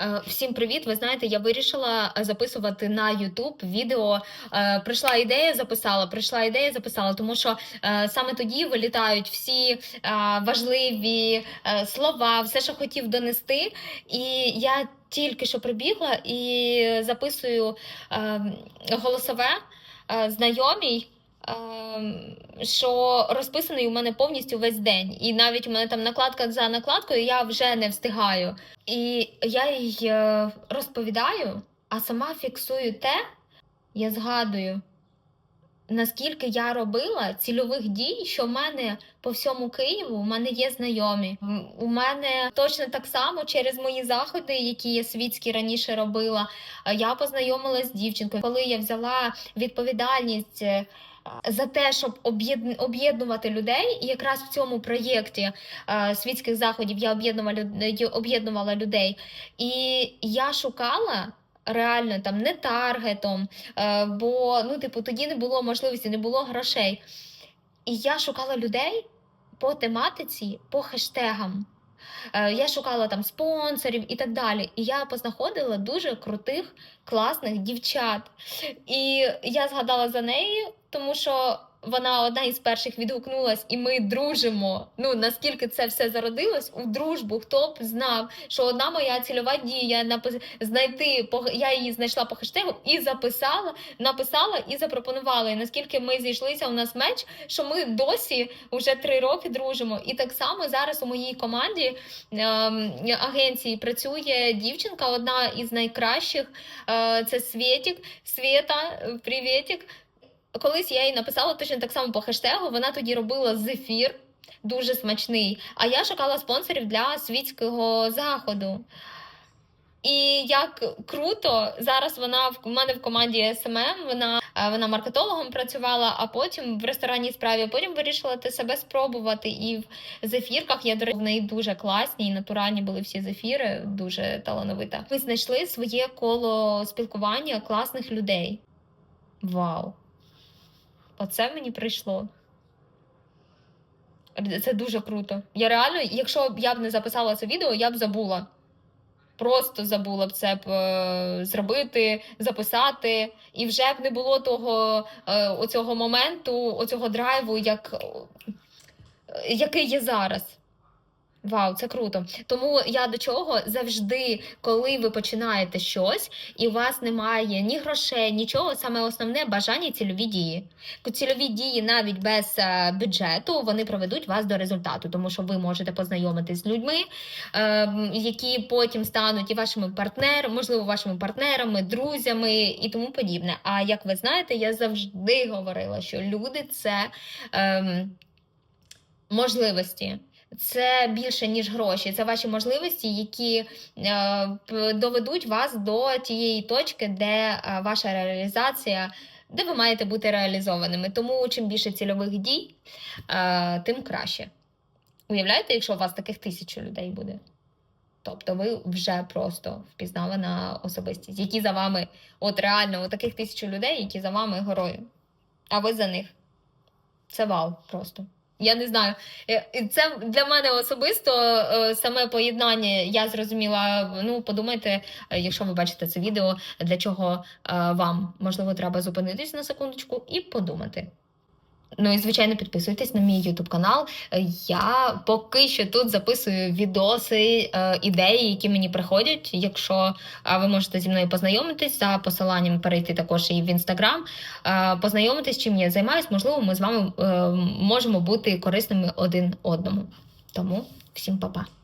Е, Всім привіт! Ви знаєте, я вирішила е, записувати на YouTube відео. Е, Прийшла ідея, записала, прийшла ідея, записала, тому що саме тоді вилітають всі важливі слова, все, що хотів донести. І я тільки що прибігла і записую е, голосове знайомій. Ем, Що розписаний у мене повністю весь день, і навіть у мене там накладка за накладкою, я вже не встигаю. І я їй е, розповідаю, а сама фіксую те, я згадую, наскільки я робила цільових дій, що в мене по всьому Києву у мене є знайомі. У мене точно так само через мої заходи, які я світські раніше робила, е, я познайомилася з дівчинкою. Коли я взяла відповідальність. е, За те, щоб об'єднувати людей, і якраз в цьому проєкті е, світських заходів я об'єднувала людей. І я шукала реально там не таргетом, е, бо ну, типу, тоді не було можливості, не було грошей. І я шукала людей по тематиці, по хештегам. Е, Я шукала там спонсорів і так далі. І я познаходила дуже крутих, класних дівчат. І я згадала за неї, тому що вона одна із перших відгукнулась, і ми дружимо. Ну наскільки це все зародилось у дружбу, хто б знав, що одна моя цільова дія напис... знайти по я її знайшла по хештегу і записала, написала і запропонувала. І наскільки ми зійшлися, у нас меч, що ми досі вже три роки дружимо. І так само зараз у моїй команді ем, агенції працює дівчинка, одна із найкращих. Е, це Свєтік. Свєта, привітік. Колись я їй написала точно так само по хештегу. Вона тоді робила зефір, дуже смачний. А я шукала спонсорів для світського заходу. І як круто, зараз вона в мене в команді СММ, вона, е, вона маркетологом працювала, а потім в ресторанній справі, потім вирішила ти себе спробувати. І в зефірках я до речі, в неї дуже класні і натуральні були всі зефіри, дуже талановита. Ми знайшли своє коло спілкування класних людей. Вау! Оце мені прийшло. Це дуже круто. Я реально, якщо б я б не записала це відео, я б забула. Просто забула б це б е, зробити, записати, і вже б не було того е, оцього моменту, оцього драйву, як, е, який є зараз. Вау, це круто. Тому я до чого завжди, коли ви починаєте щось, і у вас немає ні грошей, нічого, саме основне бажання цільові дії. Цільові дії навіть без е, бюджету вони проведуть вас до результату, тому що ви можете познайомитись з людьми, е, які потім стануть і вашими партнерами, можливо, вашими партнерами, друзями і тому подібне. А як ви знаєте, я завжди говорила, що люди це ем, можливості. Це більше ніж гроші. Це ваші можливості, які е, доведуть вас до тієї точки, де е, ваша реалізація, де ви маєте бути реалізованими. Тому чим більше цільових дій, е, тим краще. Уявляєте, якщо у вас таких тисячу людей буде? Тобто ви вже просто впізнавана особистість, які за вами, от реально, от таких тисячу людей, які за вами герої. А ви за них. Це вау просто. Я не знаю. Е, Це для мене особисто е, саме поєднання. Я зрозуміла. Ну, подумайте, е, якщо ви бачите це відео, для чого вам можливо треба зупинитись на секундочку і подумати. Ну і звичайно, підписуйтесь на мій YouTube канал. Е, Я поки що тут записую відоси, е, ідеї, які мені приходять. Якщо е, ви можете зі мною познайомитись за посиланням, перейти також і в інстаграм, познайомитись, чим я займаюсь. Можливо, ми з вами можемо бути корисними один одному. Тому всім па-па.